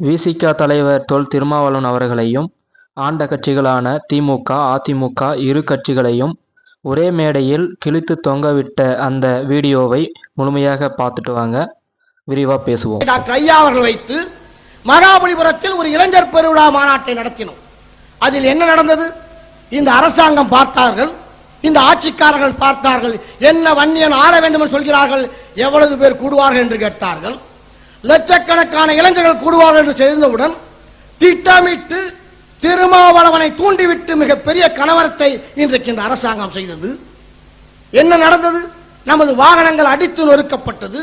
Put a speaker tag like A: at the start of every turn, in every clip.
A: விசிக தலைவர் தொல் திருமாவளவன் அவர்களையும் ஆண்ட கட்சிகளான திமுக அதிமுக இரு கட்சிகளையும் ஒரே மேடையில் கிழித்து தொங்கவிட்ட அந்த வீடியோவை முழுமையாக பார்த்துட்டு வாங்க. விரிவாக பேசுவோம்.
B: டாக்டர் ஐயா அவர்கள் வைத்து மகாபலிபுரத்தில் ஒரு இளைஞர் பெருவிழா மாநாட்டை நடத்தினோம். அதில் என்ன நடந்தது? இந்த அரசாங்கம் பார்த்தார்கள் இந்த ஆட்சிக்காரர்கள் பார்த்தார்கள் என்ன வன்னியன் ஆள வேண்டும் என்று சொல்கிறார்கள் எவ்வளவு பேர் கூடுவார்கள் என்று கேட்டார்கள். லட்சக்கணக்கான இளைஞர்கள் கூடுவார்கள் என்று தெரிந்தவுடன் திட்டமிட்டு திருமாவளவனை தூண்டிவிட்டு மிகப்பெரிய கணவரத்தை இன்றைக்கு இந்த அரசாங்கம் செய்தது. என்ன நடந்தது? நமது வாகனங்கள் அடித்து நொறுக்கப்பட்டது.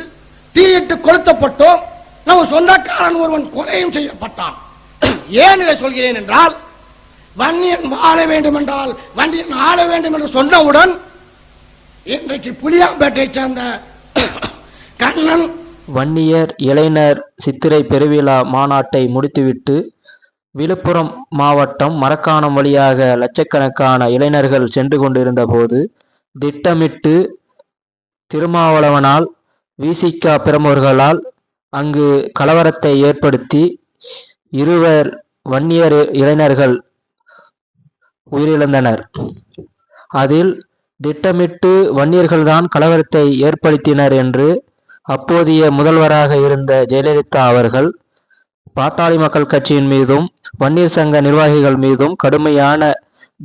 B: தீயிட்டு கொளுத்தப்பட்டோம். நமது சொந்தக்காரன் ஒருவன் கொலையும் செய்யப்பட்டான். ஏன் இதை சொல்கிறேன் என்றால் வன்னியன் வாழ வேண்டும் என்றால் வன்னியன் ஆள வேண்டும் என்று சொன்னவுடன் இன்றைக்கு புளியாம்பேட்டை சேர்ந்த கண்ணன்
A: வன்னியர் இளைஞர் சித்திரை பெருவிழா மாநாட்டை முடித்துவிட்டு விழுப்புரம் மாவட்டம் மரக்காணம் வழியாக லட்சக்கணக்கான இளைஞர்கள் சென்று கொண்டிருந்த போது திட்டமிட்டு திருமாவளவனால் விசிகா பிரமுகர்களால் அங்கு கலவரத்தை ஏற்படுத்தி இருவர் வன்னியர் இளைஞர்கள் உயிரிழந்தனர். அதில் திட்டமிட்டு வன்னியர்கள்தான் கலவரத்தை ஏற்படுத்தினர் என்று அப்போதைய முதல்வராக இருந்த ஜெயலலிதா அவர்கள் பாட்டாளி மக்கள் கட்சியின் மீதும் வன்னியர் சங்க நிர்வாகிகள் மீதும் கடுமையான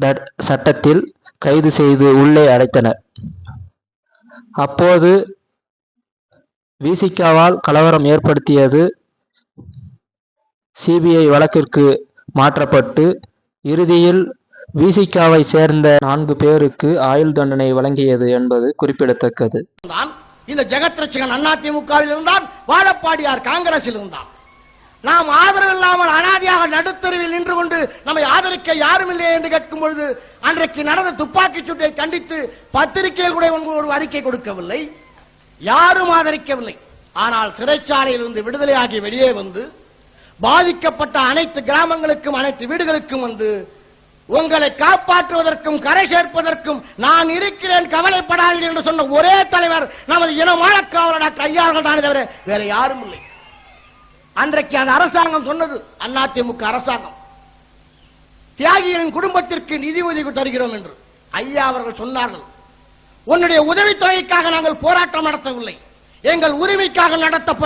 A: தட் சட்டத்தில் கைது செய்து உள்ளே அடைத்தனர். அப்போது விசிகாவால் கலவரம் ஏற்படுத்தியது. சிபிஐ வழக்கிற்கு மாற்றப்பட்டு இறுதியில் விசிகாவை சேர்ந்த நான்கு பேருக்கு ஆயுள் தண்டனை வழங்கியது என்பது குறிப்பிடத்தக்கது.
B: தான் இந்த ஜெகத் ரட்சகன் திமுகவில் இருந்தான் வாழப்பாடியார் காங்கிரஸில் இருந்தான். நாம் ஆதரவு இல்லாமல் அனாதியாக நடுத்தருவில் நின்று கொண்டு நம்மை ஆதரிக்க யாரும் இல்லை என்று கேட்கும் பொழுது அன்றைக்கு நடந்த துப்பாக்கி சூட்டை கண்டித்து பத்திரிகையில் கூட ஒரு அறிக்கை கொடுக்கவில்லை. யாரும் ஆதரிக்கவில்லை. ஆனால் சிறைச்சாலையில் இருந்து விடுதலையாகி வெளியே வந்து பாதிக்கப்பட்ட அனைத்து கிராமங்களுக்கும் அனைத்து வீடுகளுக்கும் வந்து உங்களை காப்பாற்றுவதற்கும் கரை சேர்ப்பதற்கும் நான் இருக்கிறேன் கவலைப்படாதீர்கள் என்று சொன்ன ஒரே தலைவர் நமது இனமான காவலர் டாக்டர் ஐயார்கள் தானே தவிர வேற யாரும் இல்லை. அன்றைக்கு அந்த அரசாங்கம் சொன்னது அதிமுக அரசாங்கம். தியாகிகளின் குடும்பத்திற்கு நிதி உதவி தருகிறோம் என்று ஐயா அவர்கள் சொன்னார்கள். உன்னுடைய உதவித்தொகைக்காக நாங்கள் போராட்டம் நடத்தவில்லை. எங்கள் உரிமைக்காக நடத்தப்பட்ட